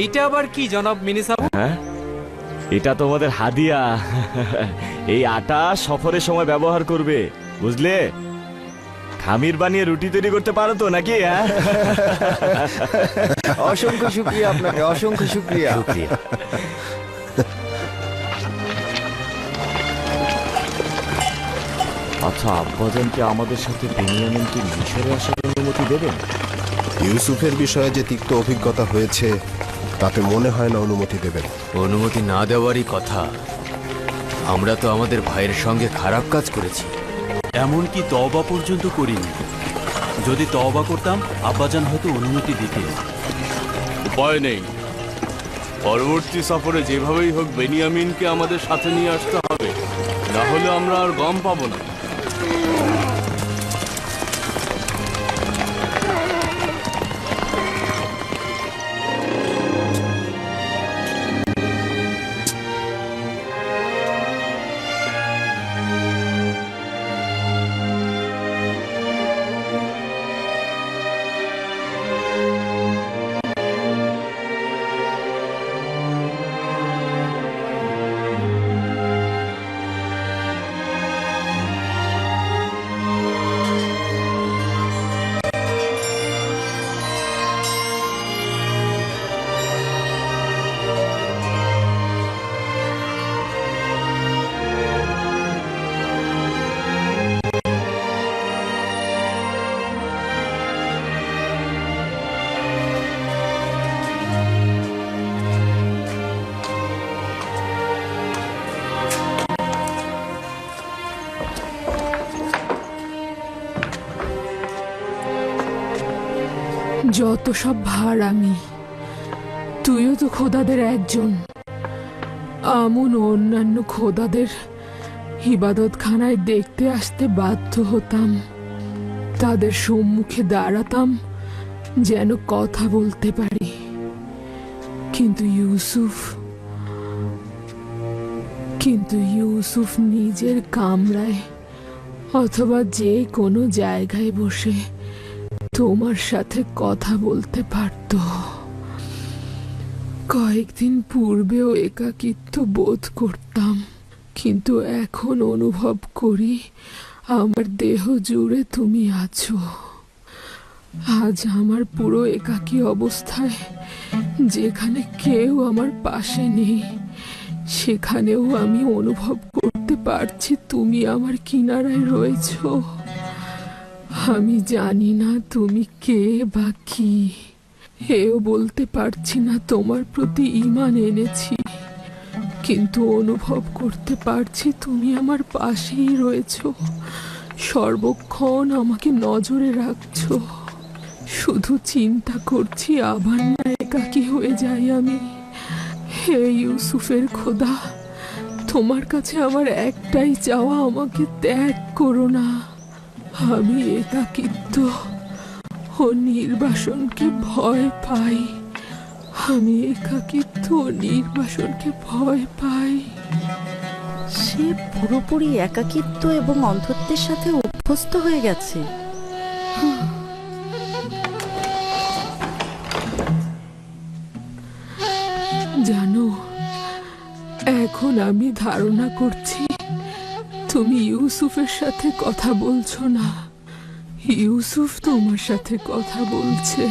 এইটা আবার কি জনাব মিনিসাব? হ্যাঁ এটা তোমাদের হাদিয়া। এই আটা সফরের সময় ব্যবহার করবে বুঝলে? খামির বানিয়ে রুটি তৈরি করতে পারো তো নাকি হ্যাঁ? অসংখ্য শুক্রিয়া আপনাকে অসংখ্য শুক্রিয়া। আচ্ছা আব্বাজানকে আমাদের সাথে বেনিয়ামিনকে মিশরে আসার অনুমতি দেবেন? ইউসুফের বিষয়ে যে তিক্ত অভিজ্ঞতা হয়েছে তাতে মনে হয় না অনুমতি দেবেন। অনুমতি না দেওয়ারই কথা। আমরা তো আমাদের ভাইয়ের সঙ্গে খারাপ কাজ করেছি। এমনকি তওবা পর্যন্ত করিনি। যদি তওবা করতাম আব্বাজান হয়তো অনুমতি দিতেন। উপায় নেই। পরবর্তী সফরে যেভাবেই হোক বেনিয়ামিনকে আমাদের সাথে নিয়ে আসতে হবে। না হলে আমরা আর গম পাবো না। যত সব ভার আমি, তুইও তো খোদাদের একজন। আমন অন্যান্য খোদাদের ইবাদতখানায় দেখতে আসতে বাধ্য হতাম। তাদের সম্মুখে দাঁড়াতাম, যেন কথা বলতে পারি। কিন্তু ইউসুফ কিন্তু ইউসুফ নিজের কামরায় অথবা যে কোনো জায়গায় বসে তোমার সাথে কথা বলতে পারত। কয়েকদিন পূর্বেও একাকিত্ব বোধ করতাম, কিন্তু এখন অনুভব করি আমার দেহ জুড়ে তুমি আছো। আজ আমার পুরো একাকী অবস্থায় যেখানে কেউ আমার পাশে নেই, সেখানেও আমি অনুভব করতে পারছি তুমি আমার কিনারায় রয়েছো। আমি জানি না তুমি কে বা কি। এও বলতে পারছি না তোমার প্রতি ইমান এনেছি। কিন্তু অনুভব করতে পারছি তুমি আমার পাশেই রয়েছ। সর্বক্ষণ আমাকে নজরে রাখছো। শুধু চিন্তা করছি আবার না একাকি হয়ে যাই আমি। হে ইউসুফের খোদা, তোমার কাছে আমার একটাই চাওয়া, আমাকে ত্যাগ করো না। আমি একাকিত্ব ও নির্বাসনকে ভয় পাই। আমি একাকিত্ব ও নির্বাসনকে ভয় পাই। সে পুরোপুরি একাকিত্ব এবং অন্ধত্বের সাথে অভ্যস্ত হয়ে গেছে। জানো এখন আমি ধারণা করছি তুমি ইউসুফের সাথে কথা বলছো না। ইউসুফ তোমার সাথে কথা বলছে।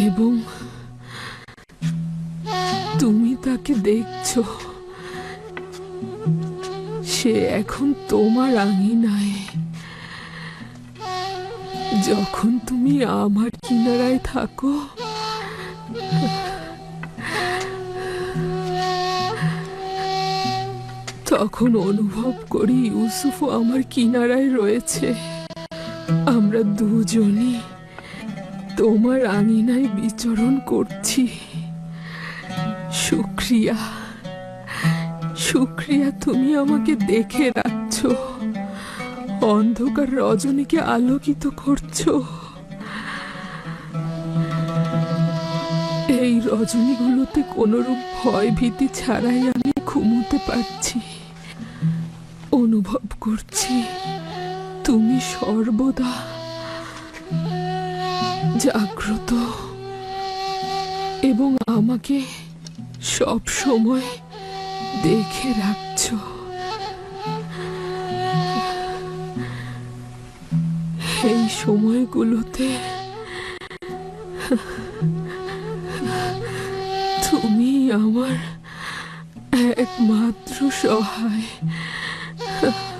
এবং তুমি তাকে দেখছ। সে এখন তোমার আঙিনায়। যখন তুমি আমার কিনারায় থাকো তখন অনুভব করি ইউসুফও আমার কিনারায় রয়েছে। আমরা দুজনই তোমার আঙিনায় বিচরণ করছি। শুক্রিয়া শুক্রিয়া তুমি আমাকে দেখে রাখছো। অন্ধকার রজনীকে আলোকিত করছ। এই রজনীগুলোতে কোনরূপ ভয় ভীতি ছাড়াই আমি ঘুমোতে পারছি। অনুভব করছি। তুমি সর্বদা জাগ্রত এবং আমাকে সব সময় দেখে রাখছো। এই সময়গুলোতে তুমি আমার একমাত্র সহায়। @웃